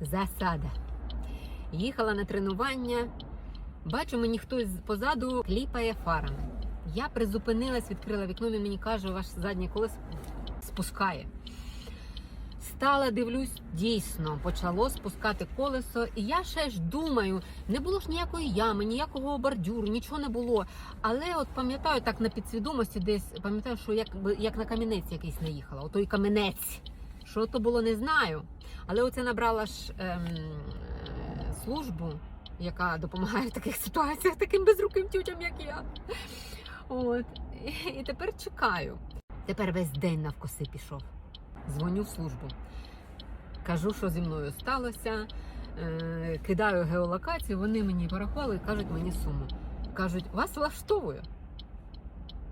Засада. Їхала на тренування. Бачу, мені хтось позаду кліпає фарами. Я призупинилась, відкрила вікно, він мені каже, ваш заднє колесо спускає. Стала, дивлюсь, дійсно почало спускати колесо, і я ще ж думаю, не було ж ніякої ями, ніякого бордюру, нічого не було. Але от пам'ятаю так на підсвідомості, десь пам'ятаю, що як, як на камінець якийсь наїхала. Отой камінець. Що то було, не знаю. Але оце набрала ж ем, службу, яка допомагає в таких ситуаціях таким безруким тютям, як я. От. І, і тепер чекаю. Тепер весь день навкоси пішов. Дзвоню в службу. Кажу, що зі мною сталося. Е, кидаю геолокацію, вони мені порахували і кажуть мені суму. Кажуть, вас влаштовує.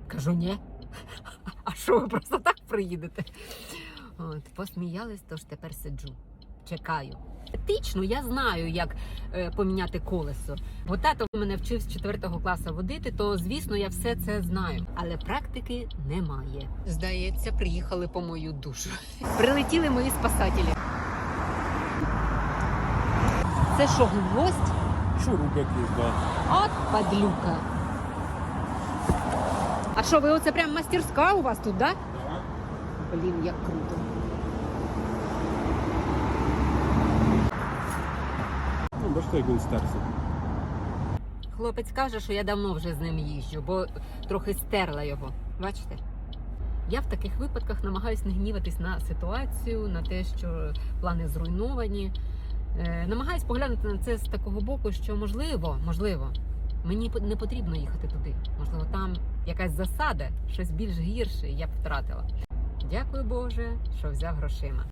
Кажу, ні. А що ви просто так приїдете? От, посміялись, тож тепер сиджу. Чекаю. Етично я знаю, як е, поміняти колесо. Бо тато мене вчив з 4 класу водити, то звісно я все це знаю. Але практики немає. Здається, приїхали по мою душу. Прилетіли мої спасателі. Це що, гвоздь? Шуруп якийсь, да. От падлюка. А що, ви оце прям мастерська у вас тут, да? Блін, як круто. Він стерся. Хлопець каже, що я давно вже з ним їжджу, бо трохи стерла його. Бачите? Я в таких випадках намагаюся не гніватись на ситуацію, на те, що плани зруйновані. Е, намагаюсь поглянути на це з такого боку, що можливо, можливо, мені не потрібно їхати туди. Можливо, там якась засада, щось більш гірше я б втратила. Дякую Боже, що взяв грошима.